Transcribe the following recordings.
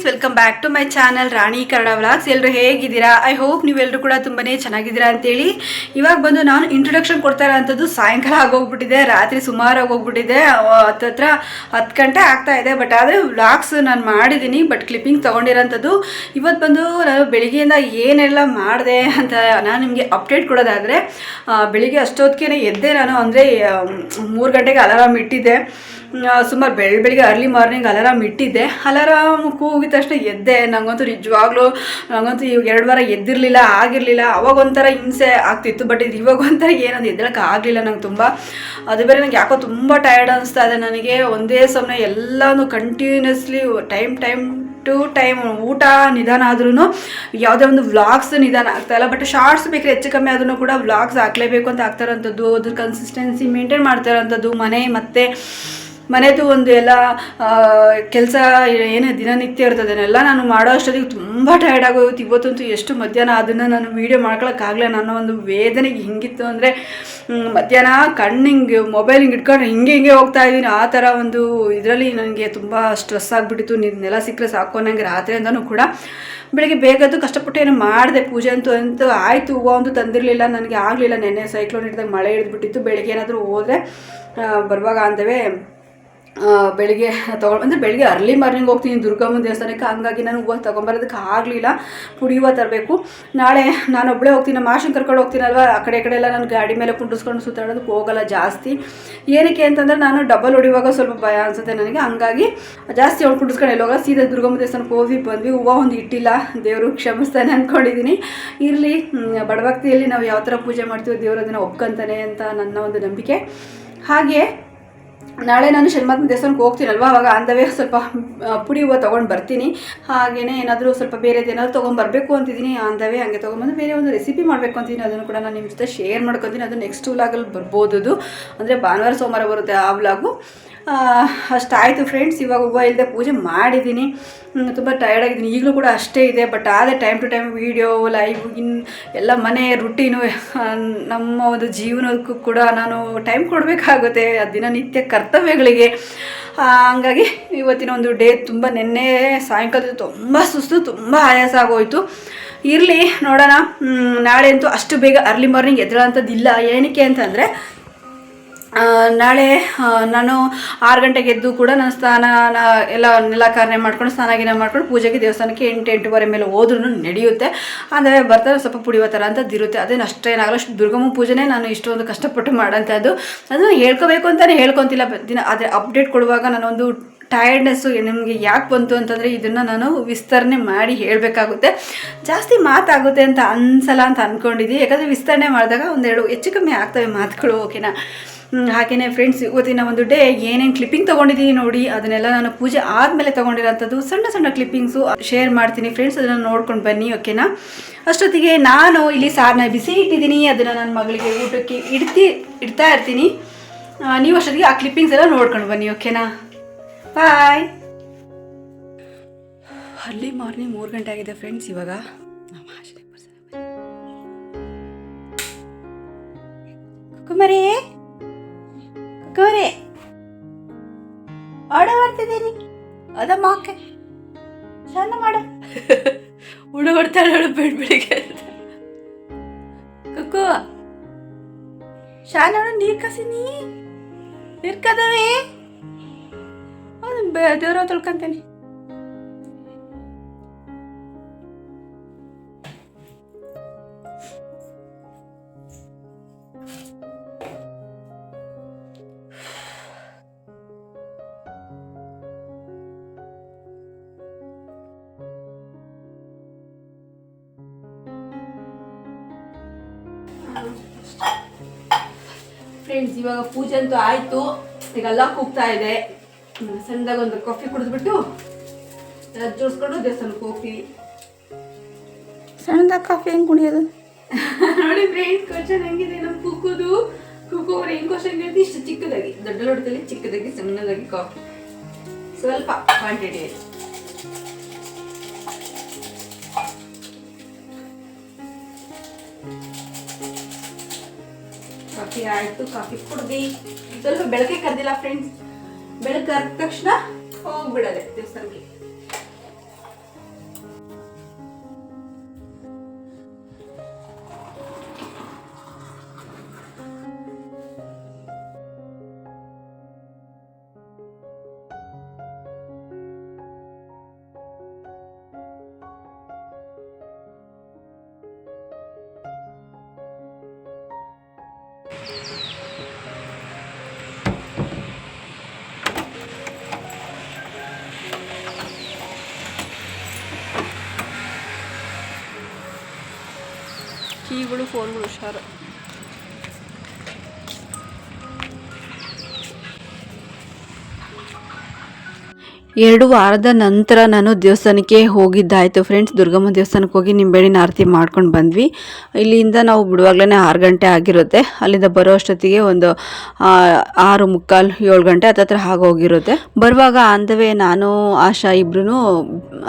Friends welcome back to my channel Rani Kannada vlogs ಎಲ್ಲರೂ ಹೇಗಿದ್ದೀರಾ? I hope ನೀವೆಲ್ಲರೂ ಕೂಡ ತುಂಬಾ ಚೆನ್ನಾಗಿದ್ದೀರಾ ಅಂತೇಳಿ. ಇವಾಗ ಬಂದು ನಾನು ಇಂಟ್ರೊಡಕ್ಷನ್ ಕೊಡ್ತಾ ಇರೋಂಥದ್ದು ಸಾಯಂಕಾಲ ಆಗೋಗ್ಬಿಟ್ಟಿದೆ, ರಾತ್ರಿ ಸುಮಾರು ಆಗೋಗ್ಬಿಟ್ಟಿದೆ. ಹತ್ತತ್ರ ಹತ್ತು ಗಂಟೆ ಆಗ್ತಾ ಇದೆ ಬಟ್ ಆದರೆ ವ್ಲಾಗ್ಸ್ ನಾನು ಮಾಡಿದ್ದೀನಿ ಬಟ್ ಕ್ಲಿಪ್ಪಿಂಗ್ ತೊಗೊಂಡಿರೋಂಥದ್ದು. ಇವತ್ತು ಬಂದು ನಾನು ಬೆಳಿಗ್ಗೆಯಿಂದ ಏನೆಲ್ಲ ಮಾಡಿದೆ ಅಂತ ನಾನು ನಿಮಗೆ ಅಪ್ಡೇಟ್ ಕೊಡೋದಾದರೆ ಬೆಳಿಗ್ಗೆ ಅಷ್ಟೊತ್ತಿಗೆ ಎದ್ದೆ ನಾನು, ಅಂದರೆ ಮೂರು ಗಂಟೆಗೆ ಅಲಾರಾಮ್ ಇಟ್ಟಿದ್ದೆ. ಸುಮಾರು ಬೆಳ, ಬೆಳಿಗ್ಗೆ ಅರ್ಲಿ ಮಾರ್ನಿಂಗ್ ಅಲಾರಾಮ್ ಇಟ್ಟಿದ್ದೆ. ಅಲಾರಾಮ್ ಕೂಗಿದ ತಕ್ಷಣ ಎದ್ದೆ. ನನಗಂತೂ ನಿಜವಾಗ್ಲೂ ನನಗಂತೂ ಇವಾಗ ಎರಡು ವಾರ ಎದ್ದಿರಲಿಲ್ಲ, ಆಗಿರಲಿಲ್ಲ. ಅವಾಗ ಒಂಥರ ಹಿಂಸೆ ಆಗ್ತಿತ್ತು. ಬಟ್ ಇದು ಇವಾಗ ಒಂಥರ ಏನಂದು ಎದ್ದಳಕ್ಕೆ ಆಗಲಿಲ್ಲ ನಂಗೆ ತುಂಬ. ಅದು ಬೇರೆ ನಂಗೆ ಯಾಕೋ ತುಂಬ ಟಯರ್ಡ್ ಅನಿಸ್ತಾ ಇದೆ ನನಗೆ. ಒಂದೇ ಸಮಯ ಎಲ್ಲನೂ continuously time time to time ಊಟ, ನಿಧಾನ ಆದ್ರೂ ಯಾವುದೇ ಒಂದು ವ್ಲಾಗ್ಸ್ ನಿಧಾನ ಆಗ್ತಾ ಇಲ್ಲ. ಬಟ್ ಶಾರ್ಟ್ಸ್ ಬೇಕಾದ್ರೆ ಹೆಚ್ಚು ಕಮ್ಮಿ ಆದ್ರೂ ಕೂಡ ವ್ಲಾಗ್ಸ್ ಹಾಕ್ಲೇಬೇಕು ಅಂತ ಆಗ್ತಾ ಇರೋಂಥದ್ದು. ಅದ್ರ ಕನ್ಸಿಸ್ಟೆನ್ಸಿ ಮೇಂಟೈನ್ ಮಾಡ್ತಾ ಇರೋಂಥದ್ದು. ಮನೆ, ಮತ್ತು ಮನೆದು ಒಂದು ಎಲ್ಲ ಕೆಲಸ, ಏನೇ ದಿನನಿತ್ಯ ಇರ್ತದೆ, ಅದನ್ನೆಲ್ಲ ನಾನು ಮಾಡೋ ಅಷ್ಟೊತ್ತಿಗೆ ತುಂಬ ಟಯರ್ಡ್ ಆಗೋಯ್ತು. ಇವತ್ತಂತೂ ಎಷ್ಟು ಮಧ್ಯಾಹ್ನ ಅದನ್ನು ನಾನು ವೀಡಿಯೋ ಮಾಡ್ಕೊಳಕ್ಕಾಗಲ್ಲ ನನ್ನ ಒಂದು ವೇದನೆಗೆ ಹಿಂಗಿತ್ತು ಅಂದರೆ ಮಧ್ಯಾಹ್ನ ಕಣ್ಣು ಹಿಂಗೆ ಮೊಬೈಲ್ ಹಿಂಗೆ ಇಟ್ಕೊಂಡು ಹಿಂಗೆ ಹಿಂಗೆ ಹೋಗ್ತಾ ಇದ್ದೀನಿ. ಆ ಥರ ಒಂದು ಇದರಲ್ಲಿ ನನಗೆ ತುಂಬ ಸ್ಟ್ರೆಸ್ ಆಗಿಬಿಟ್ಟಿತ್ತು. ನೆಲ ಸಿಕ್ಕರೆ ಸಾಕು ನನಗೆ ರಾತ್ರಿ ಅಂತಲೂ ಕೂಡ. ಬೆಳಗ್ಗೆ ಬೇಗದ್ದು ಕಷ್ಟಪಟ್ಟು ಏನು ಮಾಡಿದೆ. ಪೂಜೆ ಅಂತೂ ಅಂತೂ ಆಯಿತು. ಹೂವು ಅಂತೂ ತಂದಿರಲಿಲ್ಲ. ನನಗೆ ಆಗಲಿಲ್ಲ. ನೆನ್ನೆ ಸೈಕ್ಲೋನ್ ಹಿಡಿದಾಗ ಮಳೆ ಹಿಡಿದ್ಬಿಟ್ಟಿತ್ತು. ಬೆಳಿಗ್ಗೆ ಏನಾದರೂ ಹೋದರೆ ಬರುವಾಗ ಅಂದವೇ ಬೆಳಿಗ್ಗೆ ತೊಗೊಂಡು ಅಂದರೆ ಬೆಳಿಗ್ಗೆ ಅರ್ಲಿ ಮಾರ್ನಿಂಗ್ ಹೋಗ್ತೀನಿ ದುರ್ಗಮ್ಮನ ದೇವಸ್ಥಾನಕ್ಕೆ. ಹಂಗಾಗಿ ನಾನು ಹೂವು ತೊಗೊಂಬರೋದಕ್ಕೆ ಆಗಲಿಲ್ಲ. ಪುಡಿ ಹೂವು ತರಬೇಕು. ನಾಳೆ ನಾನು ಒಬ್ಬಳೇ ಹೋಗ್ತೀನಿ, ನಮ್ಮ ಕರ್ಕೊಂಡು ಹೋಗ್ತೀನಲ್ವ? ಆ ಕಡೆ ಕಡೆ ಎಲ್ಲ ನಾನು ಗಾಡಿ ಮೇಲೆ ಕುಂಡಿಸ್ಕೊಂಡು ಸುತ್ತಾಡೋದಕ್ಕೆ ಹೋಗಲ್ಲ ಜಾಸ್ತಿ. ಏನಕ್ಕೆ ಅಂತಂದರೆ ನಾನು ಡಬಲ್ ಹೊಡಿಯುವಾಗ ಸ್ವಲ್ಪ ಭಯ ಅನಿಸುತ್ತೆ ನನಗೆ. ಹಂಗಾಗಿ ಜಾಸ್ತಿ ಅವ್ಳು ಕುಂಡಿಸ್ಕೊಂಡು ಎಲ್ಲೋಗ ಸೀದಾ ದುರ್ಗಮ್ಮ ದೇವಸ್ಥಾನಕ್ಕೆ ಹೋಗಿ ಬಂದ್ವಿ. ಹೂವು ಒಂದು ಇಟ್ಟಿಲ್ಲ. ದೇವರು ಕ್ಷಮಿಸ್ತಾನೆ ಅಂದ್ಕೊಂಡಿದ್ದೀನಿ ಇರಲಿ ಬಡಭಕ್ತಿಯಲ್ಲಿ ನಾವು ಯಾವ ಥರ ಪೂಜೆ ಮಾಡ್ತೀವೋ ದೇವರು ಅದನ್ನು ಒಪ್ಕೊಂತಾನೆ ಅಂತ ನನ್ನ ಒಂದು ನಂಬಿಕೆ. ಹಾಗೆ ನಾಳೆ ನಾನು ಶನಿಮಾತ್ಮ ದೇವಸ್ಥಾನಕ್ಕೆ ಹೋಗ್ತೀನಲ್ವ? ಅವಾಗ ಅಂದವೇ ಸ್ವಲ್ಪ ಪುಡಿ ಹೂವು ತೊಗೊಂಡು ಬರ್ತೀನಿ. ಹಾಗೆಯೇ ಏನಾದರೂ ಸ್ವಲ್ಪ ಬೇರೆದು ಏನಾದರೂ ತೊಗೊಂಬರ್ಬೇಕು ಅಂತಿದ್ದೀನಿ ಅಂದವೇ ಹಂಗೆ ತೊಗೊಂಬಂದು ಬೇರೆ ಒಂದು ರೆಸಿಪಿ ಮಾಡಬೇಕು ಅಂತೀನಿ ಅದನ್ನು ಕೂಡ ನಾನು ನಿಮ್ಮ ಜೊತೆ ಶೇರ್ ಮಾಡ್ಕೊತೀನಿ. ಅದು ನೆಕ್ಸ್ಟ್ ವ್ಲಾಗಲ್ಲಿ ಬರ್ಬೋದು ಅದು ಅಂದರೆ ಭಾನುವಾರ, ಸೋಮವಾರ ಬರುತ್ತೆ ಆ ವ್ಲಾಗು ಅಷ್ಟಾಯಿತು ಫ್ರೆಂಡ್ಸ್ ಇವಾಗ ಹೂವು ಇಲ್ಲದೆ ಪೂಜೆ ಮಾಡಿದ್ದೀನಿ ತುಂಬ ಟಯರ್ಡ್ ಆಗಿದ್ದೀನಿ. ಈಗಲೂ ಕೂಡ ಅಷ್ಟೇ ಇದೆ ಬಟ್ ಆದರೆ time to time video live in ಎಲ್ಲ ಮನೆ ರುಟೀನು ನಮ್ಮ ಒಂದು ಜೀವನಕ್ಕೂ ಕೂಡ ನಾನು ಟೈಮ್ ಕೊಡಬೇಕಾಗುತ್ತೆ. ದಿನನಿತ್ಯ ಕರ್ತವ್ಯಗಳಿಗೆ. ಹಂಗಾಗಿ ಇವತ್ತಿನ ಒಂದು ಡೇ ತುಂಬ ನಿನ್ನೆ ಸಾಯಂಕಾಲ ತುಂಬ ಸುಸ್ತು, ತುಂಬ ಆಯಾಸ ಆಗೋಯಿತು. ಇರಲಿ, ನೋಡೋಣ. ನಾಳೆ ಅಂತೂ ಅಷ್ಟು ಬೇಗ ಅರ್ಲಿ ಮಾರ್ನಿಂಗ್ ಎದ್ದೇಳೋಂಥದ್ದಿಲ್ಲ. ಏನಕ್ಕೆ ಅಂತಂದರೆ ನಾಳೆ ನಾನು ಆರು ಗಂಟೆಗೆ ಎದ್ದು ಕೂಡ ನಾನು ಸ್ನಾನ ಎಲ್ಲ ನೆಲಕಾರಣೆ ಮಾಡ್ಕೊಂಡು ಸ್ನಾನ ಗಿನ ಮಾಡ್ಕೊಂಡು ಪೂಜೆಗೆ ದೇವಸ್ಥಾನಕ್ಕೆ ಎಂಟು, ಎಂಟೂವರೆ ಮೇಲೆ ಹೋದ್ರೂ ನಡೆಯುತ್ತೆ. ಅಂದರೆ ಬರ್ತಾರೆ ಸ್ವಲ್ಪ ಪುಡಿಯೋ ಥರ ಅಂತ ಇರುತ್ತೆ ಅದೇನು ಅಷ್ಟೇನಾಗಲ್ಲ ಅಷ್ಟು ದುರ್ಗಮ್ಮ ಪೂಜೆನೇ ನಾನು ಇಷ್ಟೊಂದು ಕಷ್ಟಪಟ್ಟು ಮಾಡೋಂಥದ್ದು ಅದನ್ನು ಹೇಳ್ಕೋಬೇಕು ಅಂತಲೇ ಹೇಳ್ಕೊತಿಲ್ಲ. ದಿನ, ಅದೇ ಅಪ್ಡೇಟ್ ಕೊಡುವಾಗ ನಾನೊಂದು ಟಯರ್ಡ್ನೆಸ್ಸು ನಿಮಗೆ ಯಾಕೆ ಬಂತು ಅಂತಂದರೆ ಇದನ್ನು ನಾನು ವಿಸ್ತರಣೆ ಮಾಡಿ ಹೇಳಬೇಕಾಗುತ್ತೆ. ಜಾಸ್ತಿ ಮಾತಾಗುತ್ತೆ ಅಂತ ಅನ್ಸಲ್ಲ ಅಂತ ಅಂದ್ಕೊಂಡಿದ್ದೀನಿ ಯಾಕಂದರೆ ವಿಸ್ತರಣೆ ಮಾಡಿದಾಗ ಒಂದೆರಡು, ಹೆಚ್ಚು ಕಮ್ಮಿ ಆಗ್ತವೆ ಮಾತುಗಳು ಓಕೆನಾ ಹಾಗೇನೆ ಫ್ರೆಂಡ್ಸ್ ಇವತ್ತಿನ ಒಂದು ಡೇ ಏನೇನು ಕ್ಲಿಪ್ಪಿಂಗ್ ತಗೊಂಡಿದ್ದೀನಿ ನೋಡಿ ಅದನ್ನೆಲ್ಲ ನಾನು ಪೂಜೆ ಆದಮೇಲೆ ತಗೊಂಡಿರೋಂಥದ್ದು ಸಣ್ಣ ಸಣ್ಣ ಕ್ಲಿಪ್ಪಿಂಗ್ಸು ಶೇರ್ ಮಾಡ್ತೀನಿ ಫ್ರೆಂಡ್ಸ್ ಅದನ್ನು ನೋಡ್ಕೊಂಡು ಬನ್ನಿ ಓಕೆನಾ ಅಷ್ಟೊತ್ತಿಗೆ ನಾನು ಇಲ್ಲಿ ಸಾರನ್ನ ಬಿಸಿ ಇಟ್ಟಿದ್ದೀನಿ ಅದನ್ನು ನನ್ನ ಮಗಳಿಗೆ ಊಟಕ್ಕೆ ಇಡ್ತಿ ಇಡ್ತಾ ಇರ್ತೀನಿ. ನೀವು ಅಷ್ಟೊತ್ತಿಗೆ ಆ ಕ್ಲಿಪ್ಪಿಂಗ್ಸ್ ಎಲ್ಲ ನೋಡ್ಕೊಂಡು ಬನ್ನಿ ಓಕೆನಾ ಬಾಯ್ ಅಲ್ಲಿ ಮಾರ್ನಿಂಗ್ ಮೂರು ಗಂಟೆ ಆಗಿದೆ ಫ್ರೆಂಡ್ಸ್ ಇವಾಗ. ಕುಮಾರಿ? ಕುಮಾರಿ ಆಡ ಮಾಡ್ತಿದ್ದೀನಿ ಅದಮ್ಮ ಓಕೆ ಚಂದ ಮಾಡ. ಉಡ ಹೊಡ್ತಾಳೆ ಬೆಳ್ ಬೆಳಿಗ್ಗೆ ಕುಕ್ಕು. ಶಾನ ನೀರು ಕಸಿನಿ. ನೀರು ಕದವೆ. ದೇವ್ರ ತೊಳ್ಕೊಂತೇನೆ ಇವಾಗ ಪೂಜೆ ಅಂತೂ ಆಯಿತು. ಈಗ ಎಲ್ಲ ಕೂಗ್ತಾ ಇದೆ. ಸಣ್ಣದಾಗಿ ಒಂದು ಕಾಫಿ ಕುಡಿದ್ಬಿಟ್ಟು ಜೋಡಿಸ್ಕೊಂಡು ದೇವಸ್ಥಾನ ಕಾಫಿ ಸಣ್ಣದಾಗ ಕಾಫಿ ಹೆಂಗೆ ಕುಡಿಯೋದು? ನೋಡಿ ಫ್ರೆಂಡ್ಸ್ ಕ್ವಶನ್ ಹೆಂಗಿದೆ? ನಮ್ಮ ಕುಕ್ಕುದು ಕುಕ್ಕು ಅವ್ರು ಹೆಂಗ್ ಕ್ವಶನ್ ಇಷ್ಟು ಚಿಕ್ಕದಾಗಿ ದೊಡ್ಡ ಲೋಟದಲ್ಲಿ ಚಿಕ್ಕದಾಗಿ ಸಣ್ಣದಾಗಿ ಕಾಫಿ ಸ್ವಲ್ಪ ಕ್ವಾಂಟಿಟಿ ಕಾಫಿ ಆಯ್ತು ಕಾಫಿ ಕುಡ್ದು. ಸ್ವಲ್ಪ ಬೆಳಕೆ ಕರ್ದಿಲ್ಲ ಫ್ರೆಂಡ್ಸ್ ಬೆಳಗ್ಗೆ ಕರೆದ ತಕ್ಷಣ ಹೋಗ್ಬಿಡೋದೆ ದೇವಸ್ಥಾನಕ್ಕೆ ಕೀಗಳು ಫೋನ್ಗಳು ಹುಷಾರು. ಎರಡು ವಾರದ ನಂತರ ನಾನು ದೇವಸ್ಥಾನಕ್ಕೆ ಹೋಗಿದ್ದಾಯಿತು ಫ್ರೆಂಡ್ಸ್. ದುರ್ಗಮ್ಮ ದೇವಸ್ಥಾನಕ್ಕೆ ಹೋಗಿ ನಿಂಬೆಹಣ್ಣಿನ ಆರತಿ ಮಾಡ್ಕೊಂಡು ಬಂದ್ವಿ. ಇಲ್ಲಿಂದ ನಾವು ಬಿಡುವಾಗಲೇ ಆರು ಗಂಟೆ ಆಗಿರುತ್ತೆ. ಅಲ್ಲಿಂದ ಬರೋ ಅಷ್ಟೊತ್ತಿಗೆ ಒಂದು ಆರು ಮುಕ್ಕಾಲು ಏಳು ಗಂಟೆ ಹತ್ತತ್ರ ಹೋಗಿರುತ್ತೆ. ಬರುವಾಗ ಅಂದವೇ ನಾನು ಆಶಾ ಇಬ್ರು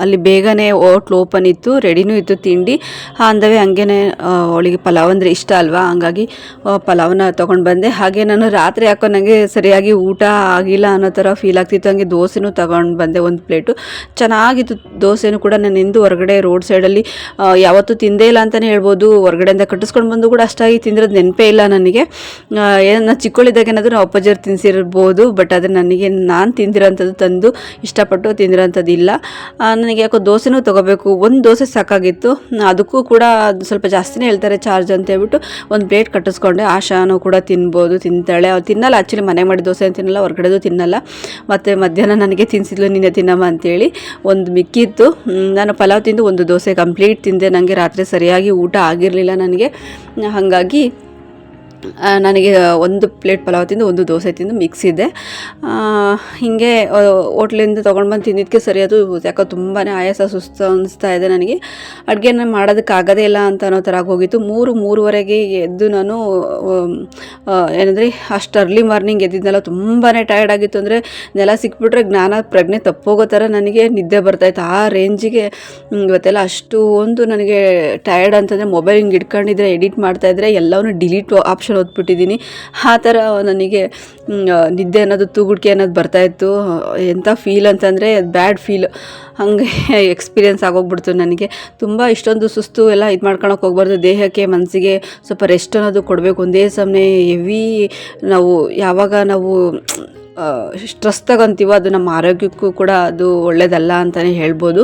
ಅಲ್ಲಿ ಬೇಗನೆ ಹೋಟ್ಲು ಓಪನ್ ಇತ್ತು ರೆಡಿನೂ ಇತ್ತು ತಿಂಡಿ. ಅಂದವೆ ಹಂಗೇನೆ ಆ, ಅವಳಿಗೆ ಪಲಾವ್ ಅಂದರೆ ಇಷ್ಟ ಅಲ್ವಾ? ಹಂಗಾಗಿ ಪಲಾವ್ನ ತೊಗೊಂಡು ಬಂದೆ. ಹಾಗೆ ನಾನು ರಾತ್ರಿ ಹಾಕೋ ನನಗೆ ಸರಿಯಾಗಿ ಊಟ ಆಗಿಲ್ಲ ಅನ್ನೋ ಥರ ಫೀಲ್ ಆಗ್ತಿತ್ತು. ಹಂಗೆ ದೋಸೆನೂ ತಗೊಂಡು ಬಂದೆ ಒಂದು ಪ್ಲೇಟು ಚೆನ್ನಾಗಿತ್ತು ದೋಸೆನೂ ಕೂಡ ನಾನು ಎಂದು ಹೊರಗಡೆ ರೋಡ್ ಸೈಡಲ್ಲಿ ಯಾವತ್ತೂ ತಿಂದೇ ಇಲ್ಲ ಅಂತಲೇ ಹೇಳ್ಬೋದು. ಹೊರಗಡೆಯಿಂದ ಕಟ್ಟಿಸ್ಕೊಂಡು ಬಂದು ಕೂಡ ಅಷ್ಟಾಗಿ ತಿಂದಿರೋದು ನೆನಪೇ ಇಲ್ಲ ನನಗೆ. ನಾನು ಚಿಕ್ಕವಳಿದ್ದಾಗ ಏನಾದರೂ ನಾವು ಅಪ್ಪಾಜಿಯವ್ರು ತಿನ್ಸಿರ್ಬೋದು ಬಟ್ ಆದರೆ ನನಗೆ ನಾನು ತಿಂದಿರೋಂಥದ್ದು ತಂದು ಇಷ್ಟಪಟ್ಟು ತಿಂದಿರೋಂಥದ್ದು ಇಲ್ಲ. ನನಗೆ ಯಾಕೋ ದೋಸೆನೂ ತೊಗೋಬೇಕು. ಒಂದು ದೋಸೆ ಸಾಕಾಗಿತ್ತು. ಅದಕ್ಕೂ ಕೂಡ ಸ್ವಲ್ಪ ಜಾಸ್ತಿನೇ ಹೇಳ್ತಾರೆ ಚಾರ್ಜ್ ಅಂತ ಹೇಳ್ಬಿಟ್ಟು ಒಂದು ಪ್ಲೇಟ್ ಕಟ್ಟಿಸ್ಕೊಂಡೆ. ಆಶಾನು ಕೂಡ ತಿನ್ಬೋದು, ತಿಂತಾಳೆ. ಅವ್ರು ತಿನ್ನಲ್ಲ ಆ್ಯಕ್ಚುಲಿ ಮನೆ ಮಾಡಿ ದೋಸೆ ತಿನ್ನಲ್ಲ, ಹೊರಗಡೆದು ತಿನ್ನಲ್ಲ. ಮತ್ತು ಮಧ್ಯಾಹ್ನ ನನಗೆ ತಿನ್ಸಿದ್ಲು ನಿನ್ನೆ ತಿನ್ನಮ್ಮ ಅಂತೇಳಿ ಒಂದು ಮಿಕ್ಕಿತ್ತು. ನಾನು ಪಲಾವ್ ತಿಂದು ಒಂದು ದೋಸೆ ಕಂಪ್ಲೀಟ್ ತಿಂದೆ. ನನಗೆ ರಾತ್ರಿ ಸರಿಯಾಗಿ ಊಟ ಆಗಿರಲಿಲ್ಲ ನನಗೆ. ಹಾಗಾಗಿ ನನಗೆ ಒಂದು ಪ್ಲೇಟ್ ಪಲಾವ್ ತಿಂದು, ಒಂದು ದೋಸೆ ತಿಂದು ಮಿಕ್ಸ್ ಇದೆ. ಹೀಗೆ ಹೋಟ್ಲಿಂದ ತೊಗೊಂಡು ಬಂದು ತಿಂದಿದ್ದಕ್ಕೆ ಸರಿ, ಅದು ಯಾಕೋ ತುಂಬಾ ಆಯಾಸ ಸುಸ್ತು ಅನಿಸ್ತಾ ಇದೆ ನನಗೆ. ಅಡುಗೆನ ಮಾಡೋದಕ್ಕಾಗೋದೇ ಇಲ್ಲ ಅಂತ ಅನ್ನೋ ಥರ ಆಗೋಗಿತ್ತು. ಮೂರು, ಮೂರುವರೆಗೆ ಎದ್ದು ನಾನು ಏನಂದರೆ, ಅಷ್ಟು ಅರ್ಲಿ ಮಾರ್ನಿಂಗ್ ಎದ್ದಿದ್ದೆಲ್ಲ ತುಂಬಾ ಟಯರ್ಡ್ ಆಗಿತ್ತು. ಅಂದರೆ, ನೆಲ ಸಿಕ್ಬಿಟ್ರೆ ಜ್ಞಾನ, ಪ್ರಜ್ಞೆ ತಪ್ಪೋಗೋ ಥರ ನನಗೆ ನಿದ್ದೆ ಬರ್ತಾಯಿತ್ತು ಆ ರೇಂಜಿಗೆ ಇವತ್ತೆಲ್ಲ ಅಷ್ಟು ಒಂದು ನನಗೆ ಟಯರ್ಡ್ ಅಂತಂದರೆ ಮೊಬೈಲ್ ಹಿಂಗೆ ಇಟ್ಕೊಂಡಿದ್ರೆ ಎಡಿಟ್ ಮಾಡ್ತಾಯಿದ್ರೆ ಎಲ್ಲವೂ ಡಿಲೀಟ್ ಆಪ್ಷನ್ ಓದ್ಬಿಟ್ಟಿದ್ದೀನಿ ಆ ಥರ ನನಗೆ ನಿದ್ದೆ ಅನ್ನೋದು ತೂಗುಡ್ಕೆ ಅನ್ನೋದು ಬರ್ತಾಯಿತ್ತು ಎಂಥ ಫೀಲ್ ಅಂತಂದರೆ ಬ್ಯಾಡ್ ಫೀಲ್ ಹಂಗೆ ಎಕ್ಸ್ಪೀರಿಯೆನ್ಸ್ ಆಗೋಗ್ಬಿಡ್ತು ನನಗೆ. ತುಂಬ ಇಷ್ಟೊಂದು ಸುಸ್ತು ಎಲ್ಲ ಇದು ಮಾಡ್ಕೊಳಕ್ಕೆ ಹೋಗ್ಬಾರ್ದು. ದೇಹಕ್ಕೆ ಮನಸ್ಸಿಗೆ ಸ್ವಲ್ಪ ರೆಸ್ಟ್ ಅನ್ನೋದು ಕೊಡಬೇಕು. ಒಂದೇ ಸಮನೆ ಹೆವಿ ನಾವು ಯಾವಾಗ ನಾವು ಸ್ಟ್ರೆಸ್ ತಗೊಂತೀವೋ ಅದು ನಮ್ಮ ಆರೋಗ್ಯಕ್ಕೂ ಕೂಡ ಅದು ಒಳ್ಳೆಯದಲ್ಲ ಅಂತಲೇ ಹೇಳ್ಬೋದು.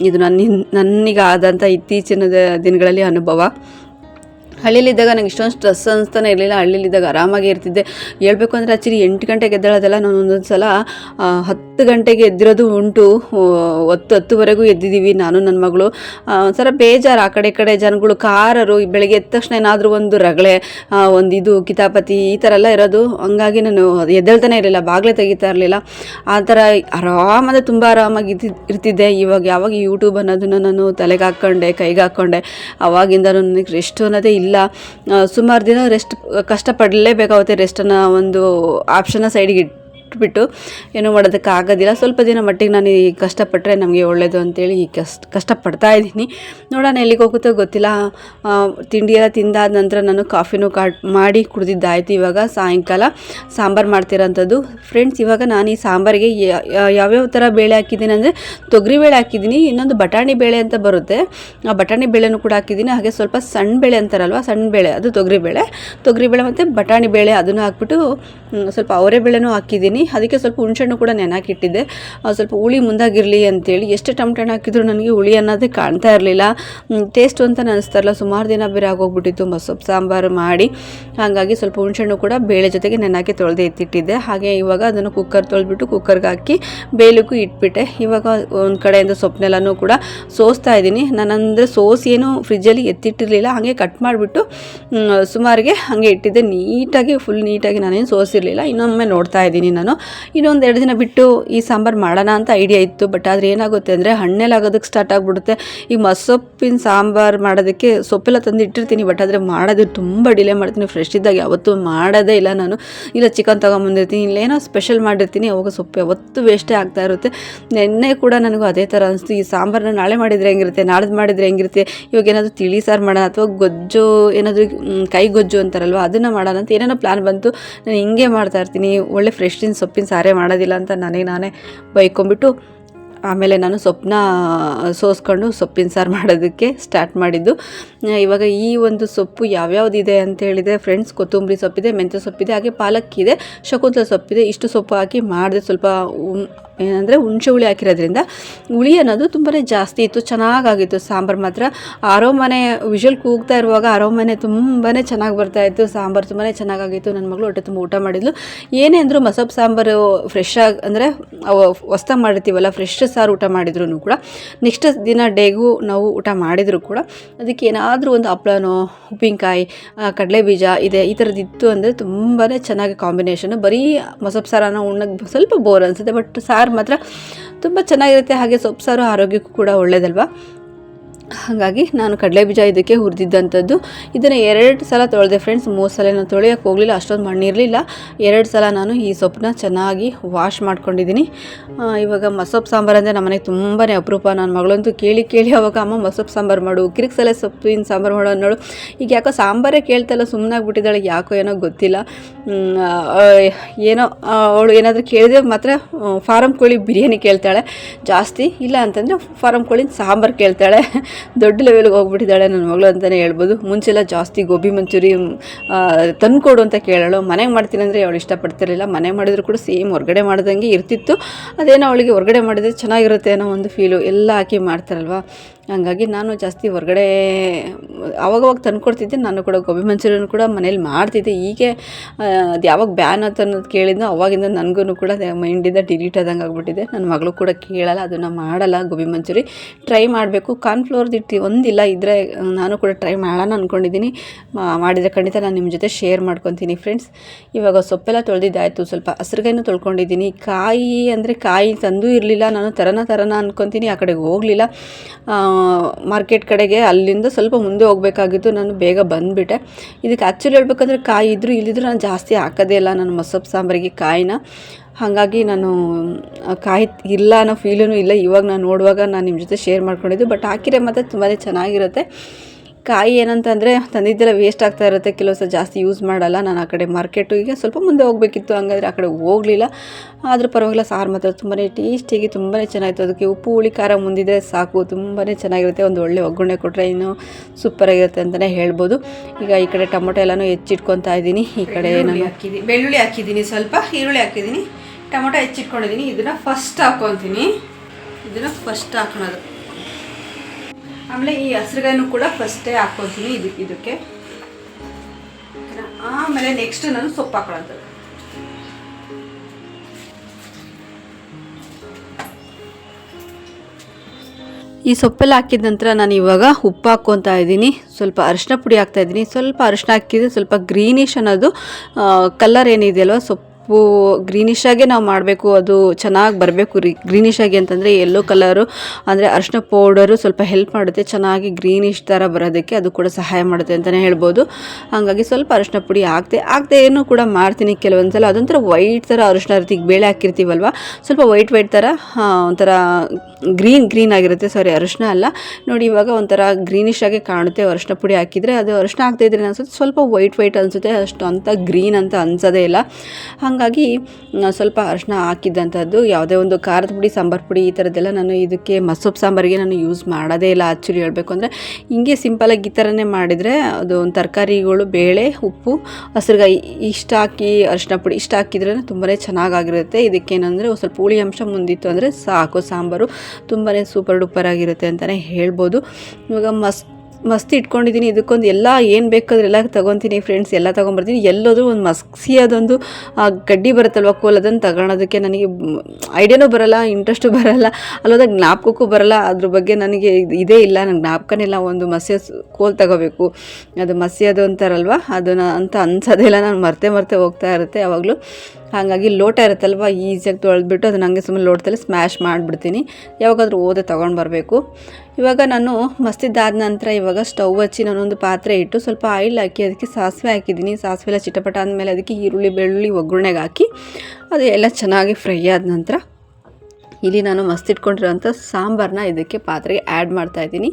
ಇದು ನನ್ನ ನನಗಾದಂಥ ಇತ್ತೀಚಿನ ದಿನಗಳಲ್ಲಿ ಅನುಭವ. ಹಳ್ಳಿಲಿದ್ದಾಗ ನಂಗೆ ಇಷ್ಟೊಂದು ಸ್ಟ್ರೆಸ್ ಅನಿಸ್ತಾನೆ ಇರಲಿಲ್ಲ. ಹಳ್ಳಿಲಿದ್ದಾಗ ಆರಾಮಾಗಿ ಇರ್ತಿದ್ದೆ. ಹೇಳ್ಬೇಕು ಅಂದರೆ ಆ್ಯಕ್ಚುಲಿ ಎಂಟು ಗಂಟೆಗೆ ಎದ್ದೇಳೋದಲ್ಲ, ನಾನು ಒಂದೊಂದು ಸಲ ಹತ್ತು ಗಂಟೆಗೆ ಎದ್ದಿರೋದು ಉಂಟು. ಹತ್ತು ಹೊತ್ತು, ಹತ್ತುವರೆಗೂ ಎದ್ದಿದ್ದೀವಿ ನಾನು ನನ್ನ ಮಗಳು. ಒಂಥರ ಬೇಜಾರು ಆ ಕಡೆ ಕಡೆ ಜನಗಳು, ಕಾರರು ಬೆಳಗ್ಗೆ ಎದ್ದ ತಕ್ಷಣ ಏನಾದರೂ ಒಂದು ರಗಳೆ ಒಂದು ಇದು, ಕಿತಾಪತಿ, ಈ ಥರ ಎಲ್ಲ ಇರೋದು. ಹಂಗಾಗಿ ನಾನು ಎದ್ದೇಳ್ತಾನೆ ಇರಲಿಲ್ಲ, ಬಾಗಿಲೇ ತೆಗಿತಾ ಇರಲಿಲ್ಲ. ಆ ಥರ ಆರಾಮದ ತುಂಬ ಆರಾಮಾಗಿ ಇರ್ತಿದ್ದೆ. ಇವಾಗ ಯಾವಾಗ ಯೂಟ್ಯೂಬ್ ಅನ್ನೋದನ್ನು ನಾನು ತಲೆಗೆ ಹಾಕ್ಕೊಂಡೆ ಕೈಗೆ ಹಾಕ್ಕೊಂಡೆ ಅವಾಗಿಂದ ನನಗೆ ರೆಸ್ಟ್ ಅನ್ನೋದೇ ಇಲ್ಲ. ಸುಮಾರು ದಿನ ರೆಸ್ಟ್ ಕಷ್ಟಪಡಲೇಬೇಕಾಗುತ್ತೆ ರೆಸ್ಟನ್ನು ಒಂದು ಆಪ್ಷನ್ನ ಸೈಡಿಗೆ ಇಟ್ಬಿಟ್ಟು ಏನೂ ಮಾಡೋದಕ್ಕೆ ಆಗೋದಿಲ್ಲ. ಸ್ವಲ್ಪ ದಿನ ಮಟ್ಟಿಗೆ ನಾನು ಈ ಕಷ್ಟಪಟ್ಟರೆ ನಮಗೆ ಒಳ್ಳೆಯದು ಅಂತೇಳಿ ಈ ಕಷ್ಟ, ಕಷ್ಟಪಡ್ತಾ ಇದ್ದೀನಿ. ನೋಡೋಣ ಎಲ್ಲಿಗೆ ಹೋಗುತ್ತೋ ಗೊತ್ತಿಲ್ಲ. ತಿಂಡಿ ಎಲ್ಲ ತಿಂದಾದ ನಂತರ ನಾನು ಕಾಫಿನೂ ಕಾಟ್ ಮಾಡಿ ಕುಡಿದಿದ್ದಾಯಿತು ಇವಾಗ ಸಾಯಂಕಾಲ. ಸಾಂಬಾರು ಮಾಡ್ತಿರೋಂಥದ್ದು. ಫ್ರೆಂಡ್ಸ್ ಇವಾಗ ನಾನು ಈ ಸಾಂಬಾರಿಗೆ ಯಾವ್ಯಾವ ಥರ ಬೇಳೆ ಹಾಕಿದ್ದೀನಿ ಅಂದರೆ ತೊಗರಿ ಬೇಳೆ ಹಾಕಿದ್ದೀನಿ, ಇನ್ನೊಂದು ಬಟಾಣಿ ಬೇಳೆ ಅಂತ ಬರುತ್ತೆ. ಆ ಬಟಾಣಿ ಬೇಳೆನೂ ಕೂಡ ಹಾಕಿದ್ದೀನಿ. ಹಾಗೆ ಸ್ವಲ್ಪ ಸಣ್ಣ ಬೇಳೆ ಅಂತಾರಲ್ವ, ಸಣ್ಣ ಬೇಳೆ, ಅದು ತೊಗರಿ ಬೇಳೆ. ತೊಗರಿ ಬೇಳೆ ಮತ್ತು ಬಟಾಣಿ ಬೇಳೆ ಅದನ್ನು ಹಾಕ್ಬಿಟ್ಟು ಸ್ವಲ್ಪ ಅವರೆ ಬೇಳೆನೂ ಹಾಕಿದ್ದೀನಿ. ಅದಕ್ಕೆ ಸ್ವಲ್ಪ ಹುಣಸೆಹಣ್ಣು ಕೂಡ ನೆನಾಕಿಟ್ಟಿದ್ದೆ. ಸ್ವಲ್ಪ ಹುಳಿ ಮುಂದಾಗಿರಲಿ ಅಂತೇಳಿ ಎಷ್ಟು ಟಮಟೆ ಹಣ್ಣು ಹಾಕಿದ್ರು ನನಗೆ ಹುಳಿ ಅನ್ನೋದೇ ಕಾಣ್ತಾ ಇರಲಿಲ್ಲ. ಟೇಸ್ಟು ಅಂತ ಅನಿಸ್ತಾರಲ್ಲ ಸುಮಾರು ದಿನ ಬೇರೆ ಆಗೋಗ್ಬಿಟ್ಟಿತ್ತು. ಮಸೊಪ್ಪು ಸಾಂಬಾರು ಮಾಡಿ. ಹಾಗಾಗಿ ಸ್ವಲ್ಪ ಹುಣಸೆಹಣ್ಣು ಕೂಡ ಬೇಳೆ ಜೊತೆಗೆ ನೆನಾಕಿ ತೊಳೆದು ಎತ್ತಿಟ್ಟಿದ್ದೆ ಹಾಗೆ ಇವಾಗ ಅದನ್ನು ಕುಕ್ಕರ್ ತೊಳೆದ್ಬಿಟ್ಟು ಕುಕ್ಕರ್ಗೆ ಹಾಕಿ ಬೇಲಿಗೂ ಇಟ್ಬಿಟ್ಟೆ. ಇವಾಗ ಒಂದು ಕಡೆಯಿಂದ ಸೊಪ್ಪನ್ನೆಲ್ಲನೂ ಕೂಡ ಸೋಸ್ತಾ ಇದ್ದೀನಿ. ನಾನಂದರೆ ಸೋಸ್ ಏನು ಫ್ರಿಜ್ಜಲ್ಲಿ ಎತ್ತಿಟ್ಟಿರಲಿಲ್ಲ. ಹಾಗೆ ಕಟ್ ಮಾಡಿಬಿಟ್ಟು ಸುಮಾರಿಗೆ ಹಾಗೆ ಇಟ್ಟಿದ್ದೆ. ನೀಟಾಗಿ ಫುಲ್ ನೀಟಾಗಿ ನಾನೇನು ಸೋಸಿರಲಿಲ್ಲ. ಇನ್ನೊಮ್ಮೆ ನೋಡ್ತಾ ಇದ್ದೀನಿ ನಾನು. ಇನ್ನೊಂದು ಎರಡು ದಿನ ಬಿಟ್ಟು ಈ ಸಾಂಬಾರು ಮಾಡೋಣ ಅಂತ ಐಡಿಯಾ ಇತ್ತು. ಬಟ್ ಆದರೆ ಏನಾಗುತ್ತೆ ಅಂದರೆ ಹಣ್ಣೆಲ್ಲ ಆಗೋದಕ್ಕೆ ಸ್ಟಾರ್ಟ್ ಆಗಿಬಿಡುತ್ತೆ. ಈ ಮಸೊಪ್ಪಿನ ಸಾಂಬಾರು ಮಾಡೋದಕ್ಕೆ ಸೊಪ್ಪೆಲ್ಲ ತಂದು ಇಟ್ಟಿರ್ತೀನಿ ಬಟ್ ಆದರೆ ಮಾಡೋದು ತುಂಬ ಡಿಲೇ ಮಾಡ್ತೀನಿ. ಫ್ರೆಶ್ ಇದ್ದಾಗ ಯಾವತ್ತೂ ಮಾಡೋದೇ ಇಲ್ಲ ನಾನು. ಇಲ್ಲ ಚಿಕನ್ ತೊಗೊಂಬಂದಿರ್ತೀನಿ ಇಲ್ಲೇನೋ ಸ್ಪೆಷಲ್ ಮಾಡಿರ್ತೀನಿ. ಅವಾಗ ಸೊಪ್ಪು ಯಾವತ್ತೂ ವೇಸ್ಟೇ ಆಗ್ತಾ ಇರುತ್ತೆ. ನೆನ್ನೆ ಕೂಡ ನನಗೂ ಅದೇ ಥರ ಅನಿಸ್ತು. ಈ ಸಾಂಬಾರನ್ನ ನಾಳೆ ಮಾಡಿದರೆ ಹೆಂಗಿರುತ್ತೆ ನಾಳೆದು ಮಾಡಿದರೆ ಹೆಂಗಿರುತ್ತೆ, ಇವಾಗ ಏನಾದರೂ ತಿಳಿ ಸಾರು ಮಾಡೋಣ ಅಥವಾ ಗೊಜ್ಜು ಏನಾದರೂ ಕೈ ಗೊಜ್ಜು ಅಂತಾರಲ್ವ, ಅದನ್ನು ಮಾಡೋಣ ಅಂತ ಏನೇನೋ ಪ್ಲ್ಯಾನ್ ಬಂತು. ನಾನು ಹಿಂಗೆ ಮಾಡ್ತಾ ಇರ್ತೀನಿ. ಒಳ್ಳೆ ಫ್ರೆಶ್ಶಿನ ಸೊಪ್ಪಿನ ಸಾರೇ ಮಾಡೋದಿಲ್ಲ ಅಂತ ನನಗೆ ನಾನೇ ಬೈಕೊಂಬಿಟ್ಟು ಆಮೇಲೆ ನಾನು ಸೊಪ್ಪನ್ನ ಸೋಸ್ಕೊಂಡು ಸೊಪ್ಪಿನ ಸಾರು ಮಾಡೋದಕ್ಕೆ ಸ್ಟಾರ್ಟ್ ಮಾಡಿದ್ದು. ಇವಾಗ ಈ ಒಂದು ಸೊಪ್ಪು ಯಾವ್ಯಾವ್ದಿದೆ ಅಂತ ಹೇಳಿದರೆ ಫ್ರೆಂಡ್ಸ್ ಕೊತ್ತಂಬರಿ ಸೊಪ್ಪಿದೆ, ಮೆಂತ್ಯ ಸೊಪ್ಪಿದೆ, ಹಾಗೆ ಪಾಲಕ್ ಇದೆ, ಶಕುಂತಲ ಸೊಪ್ಪಿದೆ, ಇಷ್ಟು ಸೊಪ್ಪು ಹಾಕಿ ಮಾಡಿದೆ ಸ್ವಲ್ಪ ಏನಂದರೆ ಹುಣಸೆ ಹುಳಿ ಹಾಕಿರೋದ್ರಿಂದ ಹುಳಿ ಅನ್ನೋದು ತುಂಬಾ ಜಾಸ್ತಿ ಇತ್ತು, ಚೆನ್ನಾಗಾಗಿತ್ತು. ಸಾಂಬಾರು ಮಾತ್ರ ಅರೋಮನೆ ವಿಷಲ್ ಕೂಗ್ತಾ ಇರುವಾಗ ಅರೋಮನೆ ತುಂಬಾ ಚೆನ್ನಾಗಿ ಬರ್ತಾಯಿತ್ತು ಸಾಂಬಾರು ತುಂಬಾ ಚೆನ್ನಾಗಾಗಿತ್ತು. ನನ್ನ ಮಗಳು ಹೊಟ್ಟೆ ತುಂಬ ಊಟ ಮಾಡಿದ್ಲು. ಏನೇ ಅಂದರೂ ಮಸಬ್ ಸಾಂಬಾರು ಫ್ರೆಶ್ ಆಗಿ, ಅಂದರೆ ಹೊಸ್ದಾಗಿ ಮಾಡಿರ್ತೀವಲ್ಲ ಫ್ರೆಶ್ ಸಾರು ಊಟ ಮಾಡಿದ್ರು ಕೂಡ ನೆಕ್ಸ್ಟ್ ದಿನ ಡೇಗೂ ನಾವು ಊಟ ಮಾಡಿದರೂ ಕೂಡ ಅದಕ್ಕೆ ಏನಾದರೂ ಒಂದು ಹಪ್ಳನೋ, ಉಪ್ಪಿನಕಾಯಿ ಕಡಲೆ ಬೀಜ ಇದೆ, ಈ ಥರದ್ದು ಇತ್ತು ಅಂದರೆ ತುಂಬಾ ಚೆನ್ನಾಗಿ ಕಾಂಬಿನೇಷನ್ ಬರೀ ಮೊಸಪ್ಪು ಸಾರನ ಉಣ್ಣಕ್ಕೆ ಸ್ವಲ್ಪ ಬೋರ್ ಅನಿಸುತ್ತೆ ಬಟ್ ಸಾರು ಮಾತ್ರ ತುಂಬ ಚೆನ್ನಾಗಿರುತ್ತೆ, ಹಾಗೆ ಸೊಪ್ಪು ಸಾರು ಆರೋಗ್ಯಕ್ಕೂ ಕೂಡ ಒಳ್ಳೆಯದಲ್ವಾ ಹಾಗಾಗಿ ನಾನು ಕಡಲೆ ಬೀಜ ಇದಕ್ಕೆ ಹುರಿದಿದ್ದಂಥದ್ದು. ಇದನ್ನು ಎರಡು ಸಲ ತೊಳೆದೆ ಫ್ರೆಂಡ್ಸ್ ಮೂರು ಸಲ ನಾನು ತೊಳೆಯೋಕ್ಕೆ ಹೋಗಲಿಲ್ಲ, ಅಷ್ಟೊಂದು ಮಣ್ಣಿರಲಿಲ್ಲ. ಎರಡು ಸಲ ನಾನು ಈ ಸೊಪ್ಪನ್ನ ಚೆನ್ನಾಗಿ ವಾಶ್ ಮಾಡ್ಕೊಂಡಿದ್ದೀನಿ. ಇವಾಗ ಮಸೊಪ್ಪು ಸಾಂಬಾರು ಅಂದರೆ ನಮ್ಮನೆಗೆ ತುಂಬಾ ಅಪರೂಪ. ನನ್ನ ಮಗಳಂತೂ ಕೇಳಿ ಕೇಳಿ ಅವಾಗ, ಅಮ್ಮ ಮಸೊಪ್ಪು ಸಾಂಬಾರು ಮಾಡು ಕಿರಿಕ್ಸಲೆ ಸೊಪ್ಪಿನ ಸಾಂಬಾರು ಮಾಡು ಅನ್ನೋಳು ಈಗ ಯಾಕೋ ಸಾಂಬಾರೇ ಕೇಳ್ತಲ್ಲ ಸುಮ್ಮನಾಗ್ಬಿಟ್ಟಿದ್ದಾಳೆ ಯಾಕೋ ಏನೋ ಗೊತ್ತಿಲ್ಲ. ಏನೋ ಅವಳು ಏನಾದರೂ ಕೇಳಿದ್ರೆ ಮಾತ್ರ ಫಾರಮ್ ಕೋಳಿ ಬಿರಿಯಾನಿ ಕೇಳ್ತಾಳೆ. ಜಾಸ್ತಿ ಇಲ್ಲ ಅಂತಂದರೆ ಫಾರಮ್ ಕೋಳಿನ ಸಾಂಬಾರು ಕೇಳ್ತಾಳೆ. ದೊಡ್ಡ ಲೆವೆಲ್ಗೆ ಹೋಗ್ಬಿಟ್ಟಿದ್ದಾಳೆ ನನ್ನ ಮಗಳು ಅಂತಲೇ ಹೇಳ್ಬೋದು. ಮುಂಚೆಲ್ಲ ಜಾಸ್ತಿ ಗೋಬಿ ಮಂಚೂರಿ ತಂದುಕೊಡು ಅಂತ ಕೇಳೋಳು. ಮನೆಗೆ ಮಾಡ್ತೀನಿ ಅಂದರೆ ಅವಳು ಇಷ್ಟಪಡ್ತಿರಲಿಲ್ಲ. ಮನೆ ಮಾಡಿದ್ರು ಕೂಡ ಸೇಮ್ ಹೊರಗಡೆ ಮಾಡ್ದಂಗೆ ಇರ್ತಿತ್ತು. ಅದೇನೋ ಅವಳಿಗೆ ಹೊರಗಡೆ ಮಾಡಿದ್ರೆ ಚೆನ್ನಾಗಿರುತ್ತೆ ಅನ್ನೋ ಒಂದು ಫೀಲು ಎಲ್ಲ ಹಾಕಿ ಮಾಡ್ತಾರಲ್ವ? ಹಂಗಾಗಿ ನಾನು ಜಾಸ್ತಿ ಹೊರಗಡೆ ಅವಾಗವಾಗ ತಂದುಕೊಡ್ತಿದ್ದೆ, ನಾನು ಕೂಡ ಗೋಬಿ ಮಂಚೂರಿಯನ್ ಕೂಡ ಮನೇಲಿ ಮಾಡ್ತಿದ್ದೆ. ಹೀಗೆ ಅದು ಯಾವಾಗ ಬ್ಯಾನ್ ಅಂತ ಅನ್ನೋದು ಕೇಳಿದ್ನೋ, ಅವಾಗಿಂದ ನನಗೂ ಕೂಡ ಮೈಂಡಿಂದ ಡಿಲೀಟ್ ಆದಂಗೆ ಆಗಿಬಿಟ್ಟಿದೆ. ನನ್ನ ಮಗಳು ಕೂಡ ಕೇಳಲ್ಲ, ಅದನ್ನು ಮಾಡಲ್ಲ, ಗೋಬಿ ಮಂಚೂರಿ. ಟ್ರೈ ಮಾಡಬೇಕು. ಕಾರ್ನ್ಫ್ಲೋರ್ದು ಇಟ್ಟು ಒಂದಿಲ್ಲ ಇದ್ದರೆ ನಾನು ಕೂಡ ಟ್ರೈ ಮಾಡೋಣ ಅಂದ್ಕೊಂಡಿದ್ದೀನಿ ಮಾಡಿದರೆ ಖಂಡಿತ ನಾನು ನಿಮ್ಮ ಜೊತೆ ಶೇರ್ ಮಾಡ್ಕೊತೀನಿ ಫ್ರೆಂಡ್ಸ್. ಇವಾಗ ಸೊಪ್ಪೆಲ್ಲ ತೊಳೆದಿದ್ದಾಯಿತು, ಸ್ವಲ್ಪ ಹಸ್ರುಗಾಯಿನೂ ತೊಳ್ಕೊಂಡಿದ್ದೀನಿ. ಕಾಯಿ ಅಂದರೆ ಕಾಯಿ ತಂದೂ ಇರಲಿಲ್ಲ, ನಾನು ತರನ ತರನ ಅಂದ್ಕೊತೀನಿ ಆ ಕಡೆಗೆ ಹೋಗಲಿಲ್ಲ. ಮಾರ್ಕೆಟ್ ಕಡೆಗೆ ಅಲ್ಲಿಂದ ಸ್ವಲ್ಪ ಮುಂದೆ ಹೋಗಬೇಕಾಗಿತ್ತು, ನಾನು ಬೇಗ ಬಂದುಬಿಟ್ಟೆ. ಇದಕ್ಕೆ ಆ್ಯಕ್ಚುಲಿ ಹೇಳ್ಬೇಕಂದ್ರೆ ಕಾಯಿ ಇದ್ದರೂ ಇಲ್ಲಿದ್ರು ನಾನು ಜಾಸ್ತಿ ಹಾಕೋದೇ ಇಲ್ಲ, ನಾನು ಮೊಸಪ್ಪು ಸಾಂಬಾರಿಗೆ ಕಾಯಿನ. ಹಾಗಾಗಿ ನಾನು ಕಾಯಿ ಇಲ್ಲ ಅನ್ನೋ ಫೀಲೂ ಇಲ್ಲ. ಇವಾಗ ನಾನು ನೋಡುವಾಗ ನಾನು ನಿಮ್ಮ ಜೊತೆ ಶೇರ್ ಮಾಡ್ಕೊಂಡಿದ್ದು ಬಟ್ ಹಾಕಿದ್ರೆ ಮಾತ್ರ ತುಂಬಾ ಚೆನ್ನಾಗಿರುತ್ತೆ. ಕಾಯಿ ಏನಂತಂದರೆ ತಂದಿದ್ದೆಲ್ಲ ವೇಸ್ಟ್ ಆಗ್ತಾ ಇರುತ್ತೆ. ಕೆಲವು ಸಲ ಜಾಸ್ತಿ ಯೂಸ್ ಮಾಡಲ್ಲ. ನಾನು ಆ ಕಡೆ ಮಾರ್ಕೆಟು ಈಗ ಸ್ವಲ್ಪ ಮುಂದೆ ಹೋಗಬೇಕಿತ್ತು. ಹಂಗಾದ್ರೆ ಆ ಕಡೆ ಹೋಗಲಿಲ್ಲ. ಆದರೂ ಪರವಾಗಿಲ್ಲ ಸಾರು ಮಾತ್ರ ತುಂಬಾ ಟೇಸ್ಟಿಯಾಗಿ ತುಂಬಾ ಚೆನ್ನಾಗಿತ್ತು. ಅದಕ್ಕೆ ಉಪ್ಪು ಹುಳಿ ಖಾರ ಮುಂದಿದೆ ಸಾಕು. ತುಂಬಾ ಚೆನ್ನಾಗಿರುತ್ತೆ. ಒಂದು ಒಳ್ಳೆ ಒಗ್ಗರಣೆ ಕೊಟ್ಟರೆ ಇನ್ನೂ ಸೂಪರಾಗಿರುತ್ತೆ ಅಂತಲೇ ಹೇಳ್ಬೋದು. ಈಗ ಈ ಕಡೆ ಟೊಮೊಟೊ ಎಲ್ಲನೂ ಹೆಚ್ಚಿಟ್ಕೊತಾ ಇದ್ದೀನಿ. ಈ ಕಡೆ ಏನೋ ಹಾಕಿದ್ದೀನಿ ಬೆಳ್ಳುಳ್ಳಿ ಹಾಕಿದ್ದೀನಿ. ಸ್ವಲ್ಪ ಈರುಳ್ಳಿ ಹಾಕಿದ್ದೀನಿ. ಟೊಮೊಟೊ ಹೆಚ್ಚಿಟ್ಕೊಂಡಿದ್ದೀನಿ. ಇದನ್ನು ಫಸ್ಟ್ ಹಾಕ್ಕೊತೀನಿ ಇದನ್ನು ಫಸ್ಟ್ ಹಾಕೊಳೋದು ಆಮೇಲೆ ಈ ಹಸಿರುಗಾಯನ್ನು ಕೂಡ ಫಸ್ಟೇ ಹಾಕ್ಕೊತೀನಿ ಇದು, ಇದಕ್ಕೆ? ಆಮೇಲೆ ನೆಕ್ಸ್ಟ್ ನಾನು ಸೊಪ್ಪು ಹಾಕೊಳ್ಳೋದು. ಈ ಸೊಪ್ಪೆಲ್ಲ ಹಾಕಿದ ನಂತರ ನಾನು ಇವಾಗ ಉಪ್ಪು ಹಾಕ್ಕೊತಾ ಇದ್ದೀನಿ. ಸ್ವಲ್ಪ ಅರಿಶಿನ ಪುಡಿ ಹಾಕ್ತಾ ಇದ್ದೀನಿ. ಸ್ವಲ್ಪ ಅರಿಶಿನ ಹಾಕಿದ್ರೆ ಸ್ವಲ್ಪ ಗ್ರೀನಿಶ್ ಅನ್ನೋದು ಕಲರ್ ಏನಿದೆಯಲ್ವ, ಸೊಪ್ಪು ಗ್ರೀನಿಶ್ ಆಗೇ ನಾವು ಮಾಡಬೇಕು, ಅದು ಚೆನ್ನಾಗಿ ಬರಬೇಕು ಗ್ರೀನಿಶ್ ಆಗಿ ಅಂತಂದರೆ ಯೆಲ್ಲೋ ಕಲರು ಅಂದರೆ ಅರಿಶಿನ ಪೌಡರು ಸ್ವಲ್ಪ ಹೆಲ್ಪ್ ಮಾಡುತ್ತೆ. ಚೆನ್ನಾಗಿ ಗ್ರೀನಿಶ್ ಥರ ಬರೋದಕ್ಕೆ ಅದು ಕೂಡ ಸಹಾಯ ಮಾಡುತ್ತೆ ಅಂತಲೇ ಹೇಳ್ಬೋದು. ಹಾಗಾಗಿ ಸ್ವಲ್ಪ ಅರಿಶಿನ ಪುಡಿ ಹಾಕ್ತೆ. ಹಾಕ್ತೆ ಏನು ಕೂಡ ಮಾಡ್ತೀನಿ ಕೆಲವೊಂದು ಸಲ ಅದೊಂಥರ ವೈಟ್ ಥರ ಅರಿಶಿನ ರೀತಿಗೆ ಬೇಳೆ ಹಾಕಿರ್ತೀವಲ್ವ? ಸ್ವಲ್ಪ ವೈಟ್ ವೈಟ್ ಥರ ಒಂಥರ ಗ್ರೀನ್ ಗ್ರೀನ್ ಆಗಿರುತ್ತೆ. ಸಾರಿ ಅರಿಶಿನ ಅಲ್ಲ. ನೋಡಿ, ಇವಾಗ ಒಂಥರ ಗ್ರೀನಿಶ್ ಆಗಿ ಕಾಣುತ್ತೆ. ಅರಿಶಿನ ಪುಡಿ ಹಾಕಿದರೆ ಅದು ಅರಿಶಿನ ಹಾಕ್ತಾಯಿದ್ರೆ ಅನ್ಸುತ್ತೆ ಸ್ವಲ್ಪ ವೈಟ್ ವೈಟ್ ಅನಿಸುತ್ತೆ. ಅಷ್ಟು ಅಂತ ಗ್ರೀನ್ ಅಂತ ಅನ್ಸೋದೇ ಇಲ್ಲ. ಹಾಗಾಗಿ ಸ್ವಲ್ಪ ಅರಿಶಿನ ಹಾಕಿದ್ದಂಥದ್ದು, ಯಾವುದೇ ಒಂದು ಖಾರದ ಪುಡಿ, ಸಾಂಬಾರು ಪುಡಿ ಈ ಥರದ್ದೆಲ್ಲ ನಾನು ಇದಕ್ಕೆ ಮಸೊಪ್ಪು ಸಾಂಬಾರಿಗೆ ನಾನು ಯೂಸ್ ಮಾಡೋದೇ ಇಲ್ಲ. ಆ್ಯಕ್ಚುಲಿ ಹೇಳಬೇಕು ಅಂದರೆ, ಹಿಂಗೆ ಸಿಂಪಲಾಗಿ ಈ ಥರನೇ ಮಾಡಿದರೆ ಅದು ಒಂದು ತರಕಾರಿಗಳು, ಬೇಳೆ, ಉಪ್ಪು ಹಸಿರುಗಾಯಿ ಇಷ್ಟು ಹಾಕಿ ಅರಿಶಿನ ಪುಡಿ ಇಷ್ಟು ಹಾಕಿದ್ರೆ ತುಂಬಾ ಚೆನ್ನಾಗಾಗಿರುತ್ತೆ ಇದಕ್ಕೇನಂದರೆ ಒಂದು ಸ್ವಲ್ಪ ಹುಳಿ ಅಂಶ ಮುಂದಿತ್ತು ಅಂದರೆ ಸಾಕು ಸಾಂಬಾರು. ತುಂಬಾ ಸೂಪರ್ ಡೂಪರ್ ಆಗಿರುತ್ತೆ ಅಂತಲೇ ಹೇಳ್ಬೋದು. ಇವಾಗ ಮಸ್, ಮಸ್ತ್ ಇಟ್ಕೊಂಡಿದ್ದೀನಿ. ಇದಕ್ಕೊಂದು ಎಲ್ಲ ಏನು ಬೇಕಾದ್ರೆ ಎಲ್ಲ ತೊಗೊತೀನಿ ಫ್ರೆಂಡ್ಸ್ ಎಲ್ಲ ತೊಗೊಂಬರ್ತೀನಿ. ಎಲ್ಲೋದ್ರೂ ಒಂದು ಮಸ್ಸಿ ಅದೊಂದು ಆ ಗಡ್ಡಿ ಬರುತ್ತಲ್ವ ಕೋಲ್ ಅದನ್ನು ತಗೊಳೋದಕ್ಕೆ ನನಗೆ ಐಡಿಯಾನೂ ಬರಲ್ಲ ಇಂಟ್ರೆಸ್ಟು ಬರಲ್ಲ. ಅಲ್ಲೋದಾಗ ಜ್ಞಾಪಕಕ್ಕೂ ಬರಲ್ಲ. ಅದ್ರ ಬಗ್ಗೆ ನನಗೆ ಇದ್- ಇಲ್ಲ. ನನಗೆ ಜ್ಞಾಪಕನೆಲ್ಲ ಒಂದು ಮಸ್ಯ ಕೋಲ್ ತಗೋಬೇಕು. ಅದು ಮಸ್ಯದು ಅಂತಾರಲ್ವ ಅದನ್ನು ಅಂತ ಅನ್ಸೋದೆಲ್ಲ ನಾನು ಮರ್ತೆ ಮರ್ತೆ ಹೋಗ್ತಾ ಇರುತ್ತೆ ಯಾವಾಗಲೂ. ಹಾಗಾಗಿ ಲೋಟ ಇರುತ್ತಲ್ವ? ಈಸಿಯಾಗಿ ತೊಳೆದ್ಬಿಟ್ಟು ಅದನ್ನ ಹಂಗೆ ಸುಮ್ಮನೆ ಲೋಟದಲ್ಲಿ ಸ್ಮ್ಯಾಶ್ ಮಾಡಿಬಿಡ್ತೀನಿ. ಯಾವಾಗಾದರೂ ಓದೆ ತೊಗೊಂಡು ಬರಬೇಕು. ಇವಾಗ ನಾನು ಮಸ್ತಿದ್ದಾದ ನಂತರ ಇವಾಗ ಸ್ಟವ್ ಹಚ್ಚಿ ನಾನೊಂದು ಪಾತ್ರೆ ಇಟ್ಟು ಸ್ವಲ್ಪ ಆಯಿಲ್ ಹಾಕಿ ಅದಕ್ಕೆ ಸಾಸಿವೆ ಹಾಕಿದ್ದೀನಿ. ಸಾಸಿವೆ ಎಲ್ಲ ಚಿಟಪಟ ಆದಮೇಲೆ ಅದಕ್ಕೆ ಈರುಳ್ಳಿ, ಬೆಳ್ಳುಳ್ಳಿ, ಒಗ್ಗರಣೆಗೆ ಹಾಕಿ ಅದು ಎಲ್ಲ ಚೆನ್ನಾಗಿ ಫ್ರೈ ಆದ ನಂತರ ಇಲ್ಲಿ ನಾನು ಮಸ್ತ್ ಇಟ್ಕೊಂಡಿರೋಂಥ ಸಾಂಬಾರನ್ನ ಇದಕ್ಕೆ ಪಾತ್ರೆಗೆ ಆ್ಯಡ್ ಮಾಡ್ತಾಯಿದ್ದೀನಿ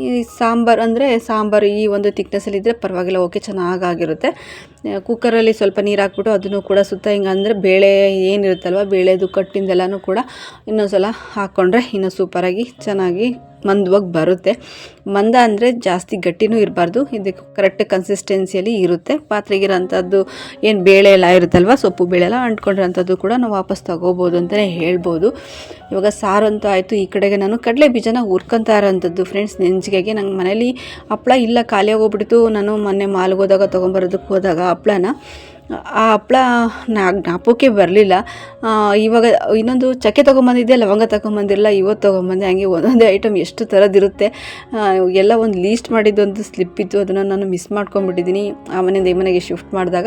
ಈ ಸಾಂಬಾರು ಅಂದರೆ ಸಾಂಬಾರು ಈ ಒಂದು ತಿಕ್ನೆಸ್ಸಲ್ಲಿ ಇದ್ದರೆ ಪರವಾಗಿಲ್ಲ ಓಕೆ ಚೆನ್ನಾಗಾಗಿರುತ್ತೆ. ಕುಕ್ಕರಲ್ಲಿ ಸ್ವಲ್ಪ ನೀರು ಹಾಕ್ಬಿಟ್ಟು ಅದನ್ನು ಕೂಡ ಸುತ್ತ ಹಿಂಗೆ ಅಂದರೆ ಬೇಳೆ ಏನಿರುತ್ತಲ್ವ ಬೇಳೆದು ಕಟ್ಟಿಂದೆಲ್ಲನೂ ಕೂಡ ಇನ್ನೊಂದು ಸಲ ಹಾಕ್ಕೊಂಡ್ರೆ ಇನ್ನೂ ಸೂಪರಾಗಿ ಚೆನ್ನಾಗಿ ಮಂದವಾಗಿ ಬರುತ್ತೆ. ಮಂದ ಅಂದರೆ ಜಾಸ್ತಿ ಗಟ್ಟಿನೂ ಇರಬಾರ್ದು, ಇದಕ್ಕೆ ಕರೆಕ್ಟ್ ಕನ್ಸಿಸ್ಟೆನ್ಸಿಯಲ್ಲಿ ಇರುತ್ತೆ. ಪಾತ್ರೆಗಿರೋಂಥದ್ದು ಏನು ಬೇಳೆ ಎಲ್ಲ ಇರುತ್ತಲ್ವ, ಸೊಪ್ಪು ಬೇಳೆ ಎಲ್ಲ ಅಂಟ್ಕೊಂಡಿರೋಂಥದ್ದು ಕೂಡ ನಾವು ವಾಪಸ್ ತಗೋಬೋದು ಅಂತಲೇ ಹೇಳ್ಬೋದು. ಇವಾಗ ಸಾರು ಅಂತೂ ಆಯಿತು, ಈ ಕಡೆಗೆ ನಾನು ಕಡಲೆ ಬೀಜನ ಹುರ್ಕೊತಾ ಇರೋಂಥದ್ದು ಫ್ರೆಂಡ್ಸ್ ನೆಂಜಿಗೆಗೆ. ನಂಗೆ ಮನೇಲಿ ಹಪ್ಪಳ ಇಲ್ಲ, ಖಾಲಿ ಆಗೋಗ್ಬಿಡ್ತು. ನಾನು ಮೊನ್ನೆ ಮಾಲ್ಗೋದಾಗ ತೊಗೊಂಬರೋದಕ್ಕೆ ಹೋದಾಗ ಹಪ್ಳನ ಆ ಹಪ್ಪಳ ನಾ ಜ್ಞಾಪಕಕ್ಕೆ ಬರಲಿಲ್ಲ. ಇವಾಗ ಇನ್ನೊಂದು ಚಕ್ಕೆ ತೊಗೊಂಬಂದಿದ್ದೆ, ಲವಂಗ ತೊಗೊಂಬಂದಿರಲ್ಲ ಇವತ್ತು ತೊಗೊಂಬಂದೆ, ಹಂಗೆ ಒಂದೊಂದೇ ಐಟಮ್ ಎಷ್ಟು ಥರದ್ದಿರುತ್ತೆ ಎಲ್ಲ ಒಂದು ಲೀಸ್ಟ್ ಮಾಡಿದ್ದೊಂದು ಸ್ಲಿಪ್ ಇತ್ತು ಅದನ್ನು ನಾನು ಮಿಸ್ ಮಾಡ್ಕೊಂಬಿಟ್ಟಿದ್ದೀನಿ ಆ ಮನೆಯಿಂದ ಈ ಮನೆಗೆ ಶಿಫ್ಟ್ ಮಾಡಿದಾಗ.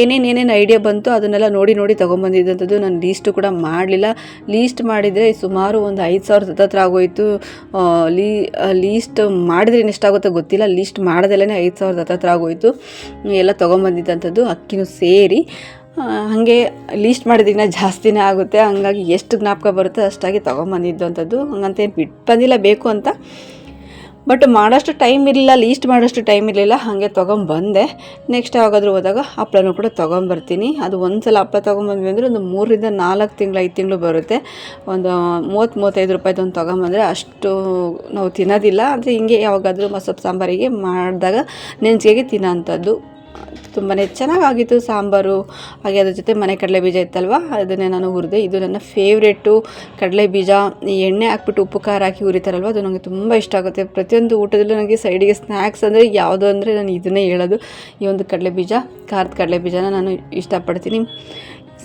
ಏನೇನು ಏನೇನು ಐಡಿಯಾ ಬಂತು ಅದನ್ನೆಲ್ಲ ನೋಡಿ ನೋಡಿ ತೊಗೊಂಬಂದಿದ್ದಂಥದ್ದು ನಾನು ಲೀಸ್ಟು ಕೂಡ ಮಾಡಲಿಲ್ಲ. ಲೀಸ್ಟ್ ಮಾಡಿದರೆ ಸುಮಾರು ಒಂದು ಐದು ಸಾವಿರದ ಹತ್ತತ್ರ ಆಗೋಯಿತು. ಲೀ ಲೀಸ್ಟ್ ಮಾಡಿದ್ರೆ ಎಷ್ಟಾಗುತ್ತೋ ಗೊತ್ತಿಲ್ಲ. ಲೀಸ್ಟ್ ಮಾಡ್ದಲೇ ಐದು ಸಾವಿರದ ಹತ್ತತ್ರ ಆಗೋಯಿತು. ಎಲ್ಲ ತೊಗೊಂಬಂದಿದ್ದಂಥದ್ದು, ಅಕ್ಕಿನೂ ಸೇರಿ ಹಾಗೆ ಲೀಸ್ಟ್ ಮಾಡಿದಿನ ಜಾಸ್ತಿನೇ ಆಗುತ್ತೆ. ಹಂಗಾಗಿ ಎಷ್ಟು ಜ್ಞಾಪಕ ಬರುತ್ತೆ ಅಷ್ಟಾಗಿ ತೊಗೊಂಬಂದಿದ್ದು ಅಂಥದ್ದು ಹಂಗಂತೇನು ಬಿಟ್ಟು ಬಂದಿಲ್ಲ, ಬೇಕು ಅಂತ. ಬಟ್ ಮಾಡೋಷ್ಟು ಟೈಮ್ ಇರಲಿಲ್ಲ ಲೀಸ್ಟ್ ಮಾಡೋಷ್ಟು ಟೈಮ್ ಇರಲಿಲ್ಲ, ಹಾಗೆ ತೊಗೊಂಬಂದೆ. ನೆಕ್ಸ್ಟ್ ಯಾವಾಗಾದರೂ ಹೋದಾಗ ಹಪ್ಪಳನೂ ಕೂಡ ತೊಗೊಂಬರ್ತೀನಿ. ಅದು ಒಂದು ಸಲ ಹಪ್ಳ ತೊಗೊಂಬಂದ್ವಿ ಅಂದರೆ ಒಂದು ಮೂರರಿಂದ ನಾಲ್ಕು ತಿಂಗಳು, ಐದು ತಿಂಗಳು ಬರುತ್ತೆ. ಒಂದು ಮೂವತ್ತು, ಮೂವತ್ತೈದು ರೂಪಾಯ್ದು ಒಂದು ತೊಗೊಂಬಂದರೆ ಅಷ್ಟು ನಾವು ತಿನ್ನೋದಿಲ್ಲ. ಅಂದರೆ ಹಿಂಗೆ ಯಾವಾಗಾದರೂ ಮಸೊಪ್ಪು ಸಾಂಬಾರಿಗೆ ಮಾಡಿದಾಗ ನೆಂಚಿಗೆ ತಿನ್ನೋ ಅಂಥದ್ದು ತುಂಬಾ ಚೆನ್ನಾಗಾಗಿತ್ತು ಸಾಂಬಾರು. ಹಾಗೆ ಅದ್ರ ಜೊತೆ ಮನೆ ಕಡಲೆ ಬೀಜ ಇತ್ತಲ್ವ? ಅದನ್ನೇ ನಾನು ಹುರಿದೆ. ಇದು ನನ್ನ ಫೇವ್ರೇಟು ಕಡಲೆ ಬೀಜ. ಈ ಎಣ್ಣೆ ಹಾಕ್ಬಿಟ್ಟು ಉಪ್ಪು ಖಾರ ಹಾಕಿ ಹುರಿತಾರಲ್ವ? ಅದು ನನಗೆ ತುಂಬ ಇಷ್ಟ ಆಗುತ್ತೆ. ಪ್ರತಿಯೊಂದು ಊಟದಲ್ಲೂ ನನಗೆ ಸೈಡಿಗೆ ಸ್ನ್ಯಾಕ್ಸ್ ಅಂದರೆ ಯಾವುದು ಅಂದರೆ ನಾನು ಇದನ್ನೇ ಹೇಳೋದು. ಈ ಒಂದು ಕಡಲೆ ಬೀಜ ಖಾರದ ಕಡಲೆ ಬೀಜನ ನಾನು ಇಷ್ಟಪಡ್ತೀನಿ.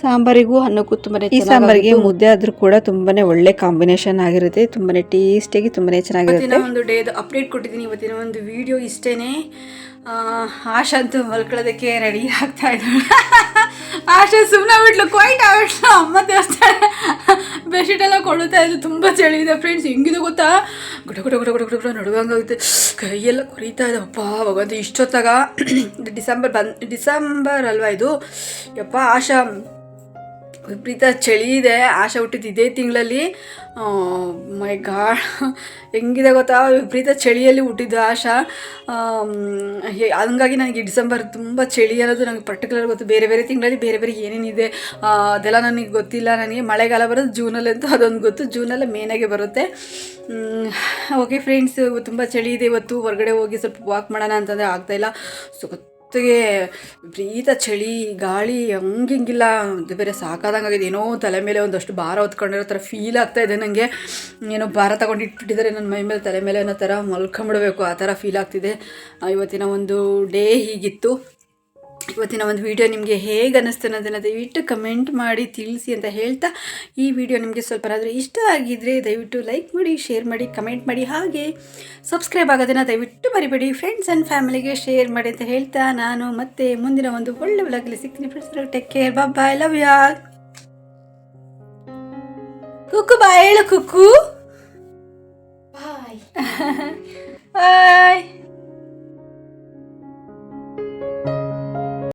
ಸಾಂಬಾರಿಗೂ ಅನ್ನಕ್ಕೂ ತುಂಬಾ ಈ ಸಾಂಬಾರಿಗೆ ಮುದ್ದೆ ಆದರೂ ಕೂಡ ತುಂಬಾನೇ ಒಳ್ಳೆ ಕಾಂಬಿನೇಷನ್ ಆಗಿರುತ್ತೆ. ತುಂಬಾನೇ ಟೇಸ್ಟಿಯಾಗಿ ತುಂಬಾನೇ ಚೆನ್ನಾಗಿರುತ್ತೆ. ಒಂದು ಡೇದು ಅಪ್ಡೇಟ್ ಕೊಟ್ಟಿದ್ದೀನಿ. ಇವತ್ತಿನ ಒಂದು ವಿಡಿಯೋ ಇಷ್ಟೇನೆ. ಆ, ಆಶಾ ಅಂತೂ ಮಲ್ಕೊಳ್ಳೋದಕ್ಕೆ ರೆಡಿ ಆಗ್ತಾ ಇದ್ದಾಳೆ. ಆಶಾ ಸುಮ್ಮನೆ ಬಿಟ್ಲು ಕ್ವೈಟ್ ಆಗ್ಬಿಟ್ಲು. ಅಮ್ಮ ದೇವಸ್ಥಾನ ಬೆಡ್ಶೀಟ್ ಎಲ್ಲ ಕೊಡುತ್ತಾ ಇದ್ದು ತುಂಬ ಚಳಿ ಇದೆ ಫ್ರೆಂಡ್ಸ್ ಹೆಂಗಿದೆ ಗೊತ್ತಾ? ಗುಡ ಗುಡ ಗುಡ ಗುಡ ಗುಡ ಗುಡ ನಡುವಂಗಾಗುತ್ತೆ ಕೈಯೆಲ್ಲ ಕೊರಿತಾ ಇದೆ. ಅಪ್ಪ ಭಗವಂತ ಇಷ್ಟೊತ್ತಾಗ ಡಿಸೆಂಬರ್ ಬಂದ್ ಡಿಸೆಂಬರ್ ಅಲ್ವಾ ಇದು? ಯಪ್ಪ ಆಶಾ ವಿಪರೀತ ಚಳಿ ಇದೆ. ಆಶೆ ಹುಟ್ಟಿದ್ದು ಇದೇ ತಿಂಗಳಲ್ಲಿ. ಮೈ ಗಾ ಹೆಂಗಿದೆ ಗೊತ್ತಾ? ವಿಪರೀತ ಚಳಿಯಲ್ಲಿ ಹುಟ್ಟಿದ್ದು ಆಶಾ. ಹಂಗಾಗಿ ನನಗೆ ಡಿಸೆಂಬರ್ ತುಂಬ ಚಳಿ ಅನ್ನೋದು ನನಗೆ ಪರ್ಟಿಕ್ಯುಲರ್ ಗೊತ್ತು. ಬೇರೆ ಬೇರೆ ತಿಂಗಳಲ್ಲಿ ಬೇರೆ ಬೇರೆ ಏನೇನಿದೆ ಅದೆಲ್ಲ ನನಗೆ ಗೊತ್ತಿಲ್ಲ. ನನಗೆ ಮಳೆಗಾಲ ಬರೋದು ಜೂನಲ್ಲಂತೂ ಅದೊಂದು ಗೊತ್ತು. ಜೂನಲ್ಲೇ ಮೇನಾಗೆ ಬರುತ್ತೆ. ಓಕೆ ಫ್ರೆಂಡ್ಸ್ ತುಂಬ ಚಳಿ ಇದೆ ಇವತ್ತು. ಹೊರಗಡೆ ಹೋಗಿ ಸ್ವಲ್ಪ ವಾಕ್ ಮಾಡೋಣ ಅಂತಂದರೆ ಆಗ್ತಾಯಿಲ್ಲ ಸೊ ಜೊತೆಗೆ ವಿಪರೀತ ಚಳಿ, ಗಾಳಿ, ಹಂಗಿಂಗಿಲ್ಲ. ಇದು ಬೇರೆ ಸಾಕಾದಂಗೆ ಆಗಿದೆ. ಏನೋ ತಲೆ ಮೇಲೆ ಒಂದಷ್ಟು ಭಾರ ಹೊತ್ಕೊಂಡಿರೋ ಥರ ಫೀಲ್ ಆಗ್ತಾ ಇದೆ ನನಗೆ ಏನೋ ಭಾರ ತಗೊಂಡು ಇಟ್ಬಿಟ್ಟಿದ್ದಾರೆ ನನ್ನ ಮೈ ಮೇಲೆ, ತಲೆ ಮೇಲೆ ಅನ್ನೋ ಥರ ಮಲ್ಕೊಂಬಿಡ್ಬೇಕು. ಆ ಥರ ಫೀಲ್ ಆಗ್ತಿದೆ. ಇವತ್ತಿನ ಒಂದು ಡೇ ಹೀಗಿತ್ತು. ಇವತ್ತಿನ ಒಂದು ವಿಡಿಯೋ ನಿಮಗೆ ಹೇಗೆ ಅನ್ನಿಸ್ತು ಅನ್ನೋದನ್ನು ದಯವಿಟ್ಟು ಕಮೆಂಟ್ ಮಾಡಿ ತಿಳಿಸಿ ಅಂತ ಹೇಳ್ತಾ ಈ ವಿಡಿಯೋ ನಿಮಗೆ ಸ್ವಲ್ಪ ಸ್ವಲ್ಪನಾದರೂ ಇಷ್ಟ ಆಗಿದ್ದರೆ ದಯವಿಟ್ಟು ಲೈಕ್ ಮಾಡಿ ಶೇರ್ ಮಾಡಿ ಕಮೆಂಟ್ ಮಾಡಿ ಹಾಗೆ ಸಬ್ಸ್ಕ್ರೈಬ್ ಆಗೋದನ್ನು ದಯವಿಟ್ಟು ಮರಿಬೇಡಿ. ಫ್ರೆಂಡ್ಸ್ ಆ್ಯಂಡ್ ಫ್ಯಾಮಿಲಿಗೆ ಶೇರ್ ಮಾಡಿ ಅಂತ ಹೇಳ್ತಾ ನಾನು ಮತ್ತೆ ಮುಂದಿನ ಒಂದು ಒಳ್ಳೆ ಒಳಗಲಿ ಸಿಗ್ತೀನಿ friends take care bye love ya Kukku bye ಹೇಳು ಕುಕ್ಕು ಬಾಯ್ ಬಾಯ್